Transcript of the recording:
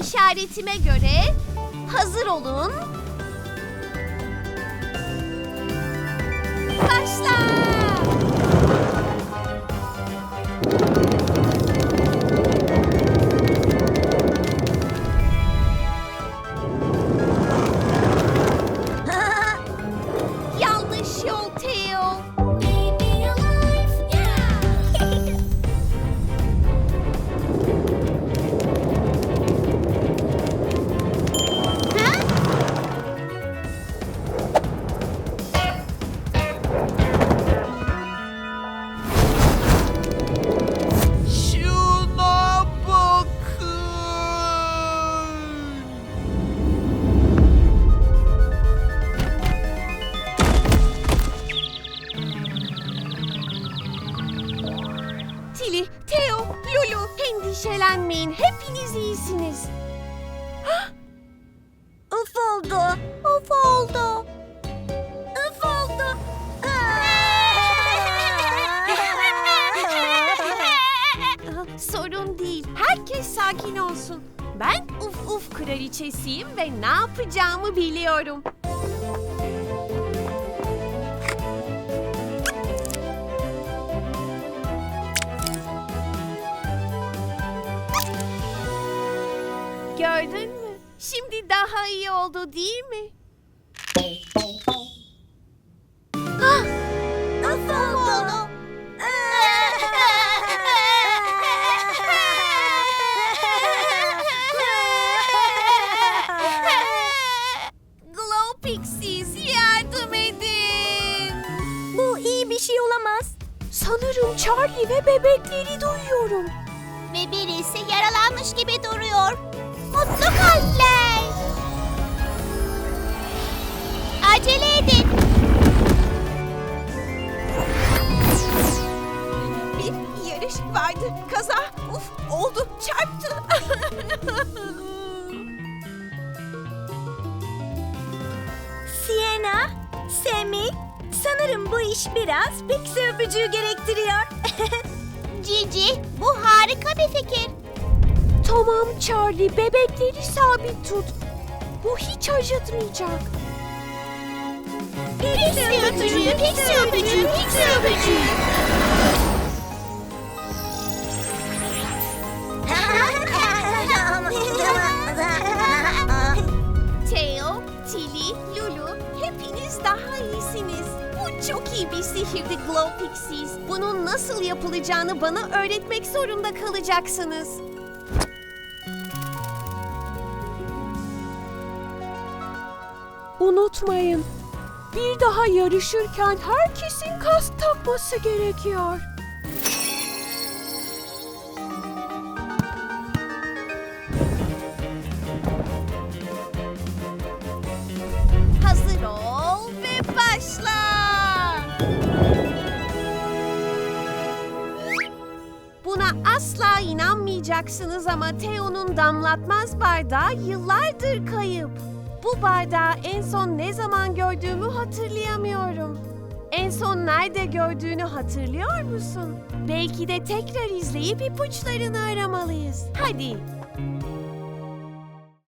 İşaretime göre hazır olun. Tili, Theo, Lulu endişelenmeyin. Hepiniz iyisiniz. Uf oldu. Uf oldu. Uf oldu. Sorun değil. Herkes sakin olsun. Ben uf uf kraliçesiyim ve ne yapacağımı biliyorum. Gördün mü? Şimdi daha iyi oldu değil mi? Ah! Nasıl oldu? Glow Pixies yardım edin. Bu iyi bir şey olamaz. Sanırım Charlie ve bebekleri duyuyorum. Ve birisi yaralanmış gibi duruyor. Mutlu kalpler. Acele edin. Bir yarış vardı. Kaza. Uf oldu. Çarptı. Sienna, Sammy, sanırım bu iş biraz Pixie öpücüğü gerektiriyor. Cici, bu harika bir fikir. Tamam Charlie. Bebekleri sabit tut. Bu hiç acıtmayacak. Pixie öpücüğü, pixie öpücüğü, pixie öpücüğü. Theo, Tilly, Lulu hepiniz daha iyisiniz. Bu çok iyi bir sihirdi Glow Pixies. Bunun nasıl yapılacağını bana öğretmek zorunda kalacaksınız. Unutmayın, bir daha yarışırken herkesin kask takması gerekiyor. Hazır ve başla. Buna asla inanmayacaksınız ama Theo'nun damlatmaz bardağı yıllardır kayıp. Bu bardağı en son ne zaman gördüğümü hatırlayamıyorum. En son nerede gördüğünü hatırlıyor musun? Belki de tekrar izleyip ipuçlarını aramalıyız. Hadi